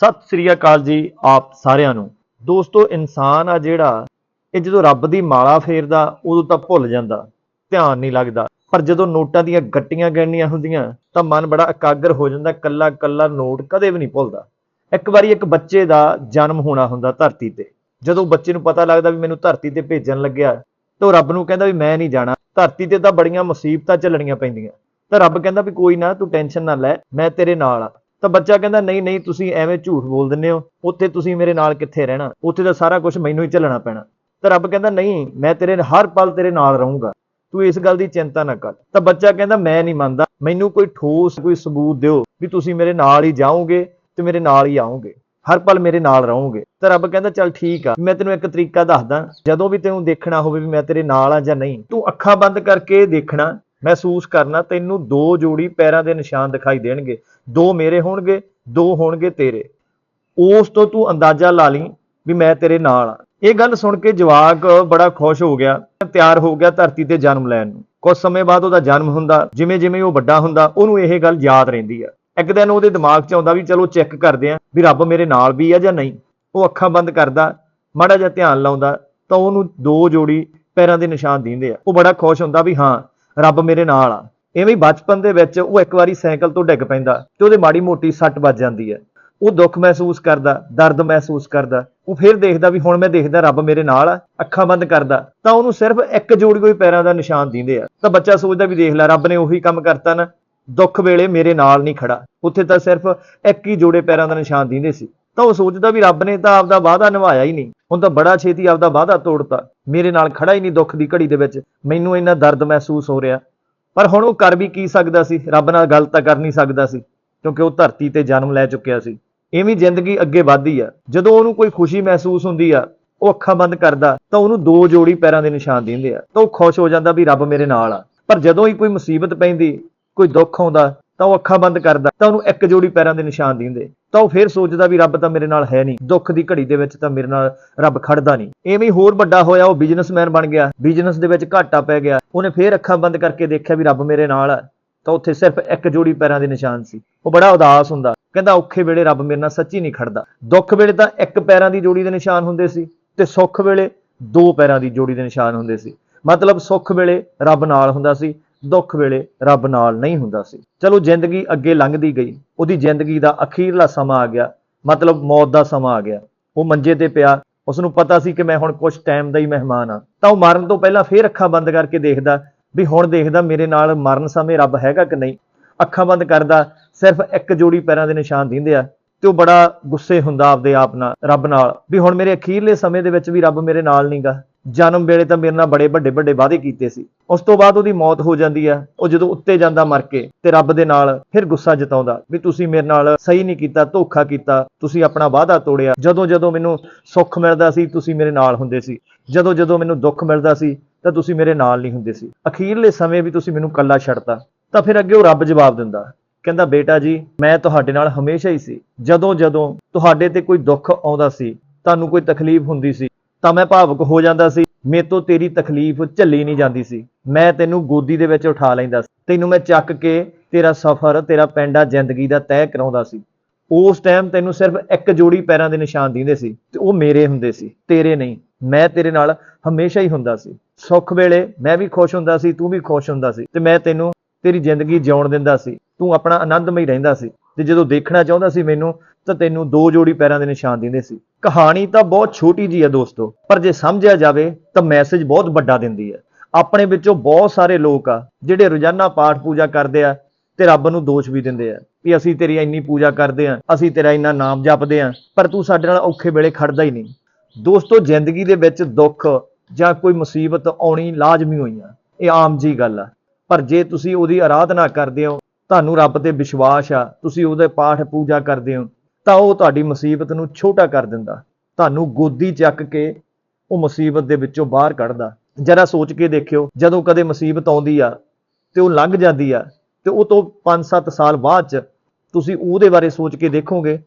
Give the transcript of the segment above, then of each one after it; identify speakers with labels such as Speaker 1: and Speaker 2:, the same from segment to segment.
Speaker 1: ਸਤਿ ਸ੍ਰੀ ਅਕਾਲ ਜੀ ਆਪ ਸਾਰਿਆਂ ਨੂੰ। ਦੋਸਤੋ, ਇਨਸਾਨ ਆ ਜਿਹੜਾ, ਇਹ ਜਦੋਂ ਰੱਬ ਦੀ ਮਾਲਾ ਫੇਰਦਾ, ਉਦੋਂ ਤਾਂ ਭੁੱਲ ਜਾਂਦਾ, ਧਿਆਨ ਨਹੀਂ ਲੱਗਦਾ। ਪਰ ਜਦੋਂ ਨੋਟਾਂ ਦੀਆਂ ਗੱਟੀਆਂ ਗਿਣਨੀਆਂ ਹੁੰਦੀਆਂ, ਤਾਂ ਮਨ ਬੜਾ ਇਕਾਗਰ ਹੋ ਜਾਂਦਾ ਕੱਲਾ ਕੱਲਾ ਨੋਟ ਕਦੇ ਵੀ ਨਹੀਂ ਭੁੱਲਦਾ। ਇੱਕ ਵਾਰੀ ਇੱਕ ਬੱਚੇ ਦਾ ਜਨਮ ਹੋਣਾ ਹੁੰਦਾ ਧਰਤੀ ਤੇ। ਜਦੋਂ ਬੱਚੇ ਨੂੰ ਪਤਾ ਲੱਗਦਾ ਵੀ ਮੈਨੂੰ ਧਰਤੀ ਤੇ ਭੇਜਣ ਲੱਗਿਆ, ਤਾਂ ਉਹ ਰੱਬ ਨੂੰ ਕਹਿੰਦਾ ਵੀ ਮੈਂ ਨਹੀਂ ਜਾਣਾ। ਧਰਤੀ ਤੇ ਤਾਂ ਬੜੀਆਂ ਮੁਸੀਬਤਾਂ ਚੱਲਣੀਆਂ ਪੈਂਦੀਆਂ। ਤਾਂ ਰੱਬ ਕਹਿੰਦਾ ਵੀ ਕੋਈ ਨਾ, ਤੂੰ ਟੈਨਸ਼ਨ ਨਾ ਲੈ, ਮੈਂ ਤੇਰੇ ਨਾਲ ਆ। ਤਾਂ ਬੱਚਾ ਕਹਿੰਦਾ, ਨਹੀਂ ਨਹੀਂ, ਤੁਸੀਂ ਐਵੇਂ ਝੂਠ ਬੋਲ ਦਿੰਦੇ ਹੋ। ਉੱਥੇ ਤੁਸੀਂ ਮੇਰੇ ਨਾਲ ਕਿੱਥੇ ਰਹਿਣਾ? ਉੱਥੇ ਤਾਂ ਸਾਰਾ ਕੁਝ ਮੈਨੂੰ ਹੀ ਝੱਲਣਾ ਪੈਣਾ। ਤਾਂ ਰੱਬ ਕਹਿੰਦਾ, ਨਹੀਂ, ਮੈਂ ਤੇਰੇ ਹਰ ਪਲ ਤੇਰੇ ਨਾਲ ਰਹੂੰਗਾ। ਤੂੰ ਇਸ ਗੱਲ ਦੀ ਚਿੰਤਾ ਨਾ ਕਰ। ਤਾਂ ਬੱਚਾ ਕਹਿੰਦਾ, ਮੈਂ ਨਹੀਂ ਮੰਨਦਾ। ਮੈਨੂੰ ਕੋਈ ਠੋਸ, ਕੋਈ ਸਬੂਤ ਦਿਓ ਵੀ ਤੁਸੀਂ ਮੇਰੇ ਨਾਲ ਹੀ ਜਾਓਗੇ ਤੇ ਮੇਰੇ ਨਾਲ ਹੀ ਆਓਗੇ। ਹਰ ਪਲ ਮੇਰੇ ਨਾਲ ਰਹੋਗੇ। ਤਾਂ ਰੱਬ ਕਹਿੰਦਾ, ਚੱਲ ਠੀਕ ਆ, ਮੈਂ ਤੈਨੂੰ ਇੱਕ ਤਰੀਕਾ ਦੱਸਦਾ। ਜਦੋਂ ਵੀ ਤੈਨੂੰ ਦੇਖਣਾ ਹੋਵੇ ਵੀ ਮੈਂ ਤੇਰੇ ਨਾਲ ਆ ਜਾਂ ਨਹੀਂ, ਤੂੰ ਅੱਖਾਂ ਬੰਦ ਕਰਕੇ ਦੇਖਣਾ ਮਹਿਸੂਸ ਕਰਨਾ ਤੈਨੂੰ ਦੋ ਜੋੜੀ ਪੈਰਾਂ ਦੇ ਨਿਸ਼ਾਨ ਦਿਖਾਈ ਦੇਣਗੇ। ਦੋ ਮੇਰੇ ਹੋਣਗੇ, ਦੋ ਹੋਣਗੇ ਤੇਰੇ। ਉਸ ਤੋਂ ਤੂੰ ਅੰਦਾਜ਼ਾ ਲਾ ਲਈ ਵੀ ਮੈਂ ਤੇਰੇ ਨਾਲ ਆ। ਇਹ ਗੱਲ ਸੁਣ ਕੇ ਜਵਾਕ ਬੜਾ ਖੁਸ਼ ਹੋ ਗਿਆ, ਤਿਆਰ ਹੋ ਗਿਆ ਧਰਤੀ ਤੇ ਜਨਮ ਲੈਣ ਨੂੰ। ਕੁਝ ਸਮੇਂ ਬਾਅਦ ਉਹਦਾ ਜਨਮ ਹੁੰਦਾ ਜਿਵੇਂ ਜਿਵੇਂ ਉਹ ਵੱਡਾ ਹੁੰਦਾ, ਉਹਨੂੰ ਇਹ ਗੱਲ ਯਾਦ ਰਹਿੰਦੀ ਆ। ਇੱਕ ਦਿਨ ਉਹਦੇ ਦਿਮਾਗ 'ਚ ਆਉਂਦਾ ਵੀ ਚਲੋ ਚੈੱਕ ਕਰਦੇ ਆਂ ਵੀ ਰੱਬ ਮੇਰੇ ਨਾਲ ਵੀ ਆ ਜਾਂ ਨਹੀਂ। ਉਹ ਅੱਖਾਂ ਬੰਦ ਕਰਦਾ, ਮਾੜਾ ਜਿਹਾ ਧਿਆਨ ਲਾਉਂਦਾ, ਤਾਂ ਉਹਨੂੰ ਦੋ ਜੋੜੀ ਪੈਰਾਂ ਦੇ ਨਿਸ਼ਾਨ ਦਿੰਦੇ ਆ। ਉਹ ਬੜਾ ਖੁਸ਼ ਹੁੰਦਾ ਵੀ ਹਾਂ ਰੱਬ ਮੇਰੇ ਨਾਲ ਆ। ਐਵੇਂ ਹੀ ਬਚਪਨ ਦੇ ਵਿੱਚ ਉਹ ਇੱਕ ਵਾਰੀ ਸਾਈਕਲ ਤੋਂ ਡਿੱਗ ਪੈਂਦਾ ਤੇ ਉਹਦੇ ਮਾੜੀ ਮੋਟੀ ਸੱਟ ਵੱਜ ਜਾਂਦੀ ਹੈ। ਉਹ ਦੁੱਖ ਮਹਿਸੂਸ ਕਰਦਾ, ਦਰਦ ਮਹਿਸੂਸ ਕਰਦਾ। ਉਹ ਫਿਰ ਦੇਖਦਾ ਵੀ ਹੁਣ ਮੈਂ ਦੇਖਦਾ ਰੱਬ ਮੇਰੇ ਨਾਲ ਆ, ਅੱਖਾਂ ਬੰਦ ਕਰਦਾ। ਤਾਂ ਉਹਨੂੰ ਸਿਰਫ ਇੱਕ ਜੋੜੀ ਕੋਈ ਪੈਰਾਂ ਦਾ ਨਿਸ਼ਾਨ ਦਿੰਦੇ ਆ। ਤਾਂ ਬੱਚਾ ਸੋਚਦਾ ਵੀ ਦੇਖ ਲੈ, ਰੱਬ ਨੇ ਉਹੀ ਕੰਮ ਕਰਤਾ ਨਾ। ਦੁੱਖ ਵੇਲੇ ਮੇਰੇ ਨਾਲ ਨਹੀਂ ਖੜਾ। ਉੱਥੇ ਤਾਂ ਸਿਰਫ ਇੱਕ ਹੀ ਜੋੜੇ ਪੈਰਾਂ ਦਾ ਨਿਸ਼ਾਨ ਦਿੰਦੇ ਸੀ। ਤਾਂ ਉਹ ਸੋਚਦਾ ਵੀ ਰੱਬ ਨੇ ਤਾਂ ਆਪਦਾ ਵਾਅਦਾ ਨਿਭਾਇਆ ਹੀ ਨਹੀਂ। ਹੁਣ ਤਾਂ ਬੜਾ ਛੇਤੀ ਆਪਦਾ ਵਾਅਦਾ ਤੋੜਤਾ। ਮੇਰੇ ਨਾਲ ਖੜਾ ਹੀ ਨਹੀਂ ਦੁੱਖ ਦੀ ਘੜੀ ਦੇ ਵਿੱਚ। ਮੈਨੂੰ ਇੰਨਾ ਦਰਦ ਮਹਿਸੂਸ ਹੋ ਰਿਹਾ। ਪਰ ਹੁਣ ਉਹ ਕਰ ਵੀ ਕੀ ਸਕਦਾ ਸੀ? ਰੱਬ ਨਾਲ ਗੱਲ ਤਾਂ ਕਰ ਨਹੀਂ ਸਕਦਾ ਸੀ, ਕਿਉਂਕਿ ਉਹ ਧਰਤੀ ਤੇ ਜਨਮ ਲੈ ਚੁੱਕਿਆ ਸੀ। ਇਵੇਂ ਜ਼ਿੰਦਗੀ ਅੱਗੇ ਵਧਦੀ ਆ। ਜਦੋਂ ਉਹਨੂੰ ਕੋਈ ਖੁਸ਼ੀ ਮਹਿਸੂਸ ਹੁੰਦੀ ਆ, ਉਹ ਅੱਖਾਂ ਬੰਦ ਕਰਦਾ, ਤਾਂ ਉਹਨੂੰ ਦੋ ਜੋੜੀ ਪੈਰਾਂ ਦੇ ਨਿਸ਼ਾਨ ਦਿੰਦੇ ਆ। ਤਾਂ ਉਹ ਖੁਸ਼ ਹੋ ਜਾਂਦਾ ਵੀ ਰੱਬ ਮੇਰੇ ਨਾਲ ਆ। ਪਰ ਜਦੋਂ ਹੀ ਕੋਈ ਮੁਸੀਬਤ ਪੈਂਦੀ, ਕੋਈ ਦੁੱਖ ਆਉਂਦਾ ਤਾਂ ਉਹ ਅੱਖਾਂ ਬੰਦ ਕਰਦਾ, ਤਾਂ ਉਹਨੂੰ ਇੱਕ ਜੋੜੀ ਪੈਰਾਂ ਦੇ ਨਿਸ਼ਾਨ ਦਿੰਦੇ। ਤਾਂ ਉਹ ਫਿਰ ਸੋਚਦਾ ਵੀ ਰੱਬ ਤਾਂ ਮੇਰੇ ਨਾਲ ਹੈ ਨਹੀਂ, ਦੁੱਖ ਦੀ ਘੜੀ ਦੇ ਵਿੱਚ ਤਾਂ ਮੇਰੇ ਨਾਲ ਰੱਬ ਖੜਦਾ ਨਹੀਂ। ਐਵੇਂ ਹੋਰ ਵੱਡਾ ਹੋਇਆ, ਉਹ ਬਿਜ਼ਨਸਮੈਨ ਬਣ ਗਿਆ, ਬਿਜ਼ਨਸ ਦੇ ਵਿੱਚ ਘਾਟਾ ਪੈ ਗਿਆ। ਉਹਨੇ ਫਿਰ ਅੱਖਾਂ ਬੰਦ ਕਰਕੇ ਦੇਖਿਆ ਵੀ ਰੱਬ ਮੇਰੇ ਨਾਲ ਹੈ ਤਾਂ ਉੱਥੇ ਸਿਰਫ ਇੱਕ ਜੋੜੀ ਪੈਰਾਂ ਦੇ ਨਿਸ਼ਾਨ ਸੀ। ਉਹ ਬੜਾ ਉਦਾਸ ਹੁੰਦਾ। ਕਹਿੰਦਾ ਔਖੇ ਵੇਲੇ ਰੱਬ ਮੇਰੇ ਨਾਲ ਸੱਚੀ ਨਹੀਂ ਖੜਦਾ। ਦੁੱਖ ਵੇਲੇ ਤਾਂ ਇੱਕ ਪੈਰਾਂ ਦੀ ਜੋੜੀ ਦੇ ਨਿਸ਼ਾਨ ਹੁੰਦੇ ਸੀ ਤੇ ਸੁੱਖ ਵੇਲੇ ਦੋ ਪੈਰਾਂ ਦੀ ਜੋੜੀ ਦੇ ਨਿਸ਼ਾਨ ਹੁੰਦੇ ਸੀ। ਮਤਲਬ ਸੁੱਖ ਵੇਲੇ ਰੱਬ ਨਾਲ ਹੁੰਦਾ ਸੀ ਦੁੱਖ ਵੇਲੇ ਰੱਬ ਨਾਲ ਨਹੀਂ ਹੁੰਦਾ ਸੀ। ਚਲੋ ਜ਼ਿੰਦਗੀ ਅੱਗੇ ਲੰਘਦੀ ਗਈ। ਉਹਦੀ ਜ਼ਿੰਦਗੀ ਦਾ ਅਖੀਰਲਾ ਸਮਾਂ ਆ ਗਿਆ। ਮਤਲਬ ਮੌਤ ਦਾ ਸਮਾਂ ਆ ਗਿਆ। ਉਹ ਮੰਜੇ ਤੇ ਪਿਆ। ਉਸ ਨੂੰ ਪਤਾ ਸੀ ਕਿ ਮੈਂ ਹੁਣ ਕੁਝ ਟਾਈਮ ਦਾ ਹੀ ਮਹਿਮਾਨ ਆ ਤਾਂ ਉਹ ਮਰਨ ਤੋਂ ਪਹਿਲਾਂ ਫੇਰ ਅੱਖਾਂ ਬੰਦ ਕਰਕੇ ਦੇਖਦਾ ਵੀ ਹੁਣ ਦੇਖਦਾ ਮੇਰੇ ਨਾਲ ਮਰਨ ਸਮੇਂ ਰੱਬ ਹੈਗਾ ਕਿ ਨਹੀਂ। ਅੱਖਾਂ ਬੰਦ ਕਰਦਾ, ਸਿਰਫ ਇੱਕ ਜੋੜੀ ਪੈਰਾਂ ਦੇ ਨਿਸ਼ਾਨ ਦਿੰਦੇ ਆ ਤੇ ਉਹ ਬੜਾ ਗੁੱਸੇ ਹੁੰਦਾ ਆਪਦੇ ਆਪ ਨਾਲ, ਰੱਬ ਨਾਲ, ਵੀ ਹੁਣ ਮੇਰੇ ਅਖੀਰਲੇ ਸਮੇਂ ਦੇ ਵਿੱਚ ਵੀ ਰੱਬ ਮੇਰੇ ਨਾਲ ਨਹੀਂਗਾ ਜਨਮ ਵੇਲੇ ਤਾਂ ਮੇਰੇ ਨਾਲ ਬੜੇ ਵੱਡੇ ਵੱਡੇ ਵਾਅਦੇ ਕੀਤੇ ਸੀ। ਉਸ ਤੋਂ ਬਾਅਦ ਉਹਦੀ ਮੌਤ ਹੋ ਜਾਂਦੀ ਆ, ਉਹ ਜਦੋਂ ਉੱਤੇ ਜਾਂਦਾ ਮਰ ਕੇ ਤੇ ਰੱਬ ਦੇ ਨਾਲ ਫਿਰ ਗੁੱਸਾ ਜਤਾਉਂਦਾ ਵੀ ਤੁਸੀਂ ਮੇਰੇ ਨਾਲ ਸਹੀ ਨਹੀਂ ਕੀਤਾ, ਧੋਖਾ ਕੀਤਾ, ਤੁਸੀਂ ਆਪਣਾ ਵਾਅਦਾ ਤੋੜਿਆ। ਜਦੋਂ ਜਦੋਂ ਮੈਨੂੰ ਸੁੱਖ ਮਿਲਦਾ ਸੀ, ਤੁਸੀਂ ਮੇਰੇ ਨਾਲ ਹੁੰਦੇ ਸੀ। ਜਦੋਂ ਜਦੋਂ ਮੈਨੂੰ ਦੁੱਖ ਮਿਲਦਾ ਸੀ, ਤਾਂ ਤੁਸੀਂ ਮੇਰੇ ਨਾਲ ਨਹੀਂ ਹੁੰਦੇ ਸੀ। ਅਖੀਰਲੇ ਸਮੇਂ ਵੀ ਤੁਸੀਂ ਮੈਨੂੰ ਕੱਲਾ ਛੱਡਤਾ, ਤਾਂ ਫਿਰ ਅੱਗੇ ਉਹ ਰੱਬ ਜਵਾਬ ਦਿੰਦਾ, ਕਹਿੰਦਾ, ਬੇਟਾ ਜੀ, ਮੈਂ ਤੁਹਾਡੇ ਨਾਲ ਹਮੇਸ਼ਾ ਹੀ ਸੀ। ਜਦੋਂ ਜਦੋਂ ਤੁਹਾਡੇ ਤੇ ਕੋਈ ਦੁੱਖ ਆਉਂਦਾ ਸੀ, ਤੁਹਾਨੂੰ ਕੋਈ ਤਕਲੀਫ ਹੁੰਦੀ ਸੀ ਤਾਂ ਮੈਂ ਭਾਵੁਕ ਹੋ ਜਾਂਦਾ ਸੀ। ਮੇਰੇ ਤੋਂ ਤੇਰੀ ਤਕਲੀਫ ਝੱਲੀ ਨਹੀਂ ਜਾਂਦੀ ਸੀ। ਮੈਂ ਤੈਨੂੰ ਗੋਦੀ ਦੇ ਵਿੱਚ ਉਠਾ ਲੈਂਦਾ ਸੀ। ਤੈਨੂੰ ਮੈਂ ਚੱਕ ਕੇ ਤੇਰਾ ਸਫ਼ਰ, ਤੇਰਾ ਪੈਂਡਾ ਜ਼ਿੰਦਗੀ ਦਾ ਤੈਅ ਕਰਾਉਂਦਾ ਸੀ। ਉਸ ਟਾਈਮ ਤੈਨੂੰ ਸਿਰਫ ਇੱਕ ਜੋੜੀ ਪੈਰਾਂ ਦੇ ਨਿਸ਼ਾਨ ਦਿੰਦੇ ਸੀ ਤੇ ਉਹ ਮੇਰੇ ਹੁੰਦੇ ਸੀ, ਤੇਰੇ ਨਹੀਂ। ਮੈਂ ਤੇਰੇ ਨਾਲ ਹਮੇਸ਼ਾ ਹੀ ਹੁੰਦਾ ਸੀ। ਸੁੱਖ ਵੇਲੇ ਮੈਂ ਵੀ ਖੁਸ਼ ਹੁੰਦਾ ਸੀ, ਤੂੰ ਵੀ ਖੁਸ਼ ਹੁੰਦਾ ਸੀ ਤੇ ਮੈਂ ਤੈਨੂੰ ਤੇਰੀ ਜ਼ਿੰਦਗੀ ਜਿਉਣ ਦਿੰਦਾ ਸੀ। ਤੂੰ ਆਪਣਾ ਆਨੰਦਮਈ ਰਹਿੰਦਾ ਸੀ ਤੇ ਜਦੋਂ ਦੇਖਣਾ ਚਾਹੁੰਦਾ ਸੀ ਮੈਨੂੰ ਤਾਂ ਤੈਨੂੰ ਦੋ ਜੋੜੀ ਪੈਰਾਂ ਦੇ ਨਿਸ਼ਾਨ ਦਿੰਦੇ ਸੀ। ਕਹਾਣੀ ਤਾਂ ਬਹੁਤ ਛੋਟੀ ਜੀ ਹੈ ਦੋਸਤੋ, ਪਰ ਜੇ ਸਮਝਿਆ ਜਾਵੇ ਤਾਂ ਮੈਸੇਜ ਬਹੁਤ ਵੱਡਾ ਦਿੰਦੀ ਹੈ। ਆਪਣੇ ਵਿੱਚੋਂ ਬਹੁਤ ਸਾਰੇ ਲੋਕ ਆ, ਜਿਹੜੇ ਰੋਜ਼ਾਨਾ ਪਾਠ ਪੂਜਾ ਕਰਦੇ ਆ ਤੇ ਰੱਬ ਨੂੰ ਦੋਸ਼ ਵੀ ਦਿੰਦੇ ਆ ਵੀ ਅਸੀਂ ਤੇਰੀ ਇੰਨੀ ਪੂਜਾ ਕਰਦੇ ਆ, ਅਸੀਂ ਤੇਰਾ ਇੰਨਾ ਨਾਮ ਜਪਦੇ ਆ, ਪਰ ਤੂੰ ਸਾਡੇ ਨਾਲ ਔਖੇ ਵੇਲੇ ਖੜਦਾ ਹੀ ਨਹੀਂ। ਦੋਸਤੋ, ਜ਼ਿੰਦਗੀ ਦੇ ਵਿੱਚ ਦੁੱਖ ਜਾਂ ਕੋਈ ਮੁਸੀਬਤ ਆਉਣੀ ਲਾਜ਼ਮੀ ਹੋਈ ਹੋਈਆਂ ਇਹ ਆਮ ਜੀ ਗੱਲ ਆ। ਪਰ ਜੇ ਤੁਸੀਂ ਉਹਦੀ ਆਰਾਧਨਾ ਕਰਦੇ ਹੋ, ਤੁਹਾਨੂੰ ਰੱਬ ਤੇ ਵਿਸ਼ਵਾਸ ਆ, ਤੁਸੀਂ ਉਹਦੇ ਪਾਠ ਪੂਜਾ ਕਰਦੇ ਹੋ ਤਾਂ ਉਹ ਤੁਹਾਡੀ ਮੁਸੀਬਤ ਨੂੰ ਛੋਟਾ ਕਰ ਦਿੰਦਾ। ਤੁਹਾਨੂੰ ਗੋਦੀ ਚੱਕ ਕੇ ਉਹ ਮੁਸੀਬਤ ਦੇ ਵਿੱਚੋਂ ਬਾਹਰ ਕੱਢਦਾ। ਜਰਾ ਸੋਚ ਕੇ ਦੇਖਿਓ, ਜਦੋਂ ਕਦੇ ਮੁਸੀਬਤ ਆਉਂਦੀ ਆ ਤੇ ਉਹ ਲੰਘ ਜਾਂਦੀ ਆ ਤੇ ਉਹ ਤੋਂ 5-7 ਸਾਲ ਬਾਅਦ ਚ ਤੁਸੀਂ ਉਹਦੇ ਬਾਰੇ ਸੋਚ ਕੇ ਦੇਖੋਗੇ,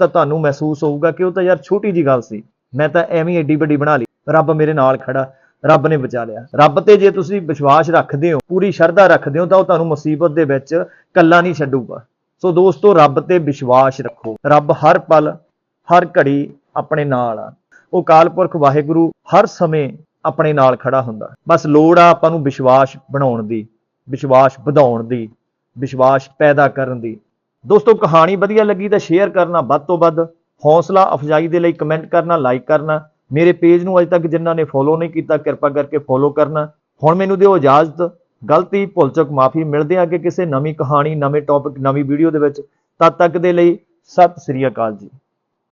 Speaker 1: ਤਾਂ ਤੁਹਾਨੂੰ ਮਹਿਸੂਸ ਹੋਊਗਾ ਕਿ ਉਹ ਤਾਂ ਯਾਰ ਛੋਟੀ ਜੀ ਗੱਲ ਸੀ। ਮੈਂ ਤਾਂ ਐਵੇਂ ਹੀ ਏਡੀ ਵੱਡੀ ਬਣਾ ਲਈ। ਰੱਬ ਮੇਰੇ ਨਾਲ ਖੜਾ, ਰੱਬ ਨੇ ਬਚਾ ਲਿਆ। ਰੱਬ ਤੇ ਜੇ ਤੁਸੀਂ ਵਿਸ਼ਵਾਸ ਰੱਖਦੇ ਹੋ, ਪੂਰੀ ਸ਼ਰਧਾ ਰੱਖਦੇ ਹੋ, ਤਾਂ ਉਹ ਤੁਹਾਨੂੰ ਮੁਸੀਬਤ ਦੇ ਵਿੱਚ ਕੱਲਾ ਨਹੀਂ ਛੱਡੂਗਾ। ਸੋ ਦੋਸਤੋ, ਰੱਬ ਤੇ ਵਿਸ਼ਵਾਸ ਰੱਖੋ। ਰੱਬ ਹਰ ਪਲ, ਹਰ ਘੜੀ ਆਪਣੇ ਨਾਲ ਆ। ਉਹ ਅਕਾਲ ਪੁਰਖ ਵਾਹਿਗੁਰੂ ਹਰ ਸਮੇਂ ਆਪਣੇ ਨਾਲ ਖੜਾ ਹੁੰਦਾ। ਬਸ ਲੋੜ ਆ ਆਪਾਂ ਨੂੰ ਵਿਸ਼ਵਾਸ ਬਣਾਉਣ ਦੀ, ਵਿਸ਼ਵਾਸ ਵਧਾਉਣ ਦੀ, ਵਿਸ਼ਵਾਸ ਪੈਦਾ ਕਰਨ ਦੀ। ਦੋਸਤੋ, ਕਹਾਣੀ ਵਧੀਆ ਲੱਗੀ ਤਾਂ ਸ਼ੇਅਰ ਕਰਨਾ ਵੱਧ ਤੋਂ ਵੱਧ। ਹੌਸਲਾ, ਅਫਜ਼ਾਈ ਦੇ ਲਈ ਕਮੈਂਟ ਕਰਨਾ ਲਾਈਕ ਕਰਨਾ। ਮੇਰੇ ਪੇਜ ਨੂੰ ਅਜੇ ਤੱਕ ਜਿਨ੍ਹਾਂ ਨੇ ਫੋਲੋ ਨਹੀਂ ਕੀਤਾ, ਕਿਰਪਾ ਕਰਕੇ ਫੋਲੋ ਕਰਨਾ। ਹੁਣ ਮੈਨੂੰ ਦਿਓ ਇਜਾਜ਼ਤ। ਗਲਤੀ, ਭੁੱਲ ਚੁੱਕ, ਮਾਫੀ ਮਿਲਦੇ ਹਾਂ ਕਿ ਕਿਸੇ ਨਵੀਂ ਕਹਾਣੀ, ਨਵੇਂ ਟੌਪਿਕ ਨਵੀਂ ਵੀਡੀਓ ਦੇ ਵਿੱਚ। ਤਦ ਤੱਕ ਦੇ ਲਈ ਸਤਿ ਸ੍ਰੀ ਅਕਾਲ ਜੀ।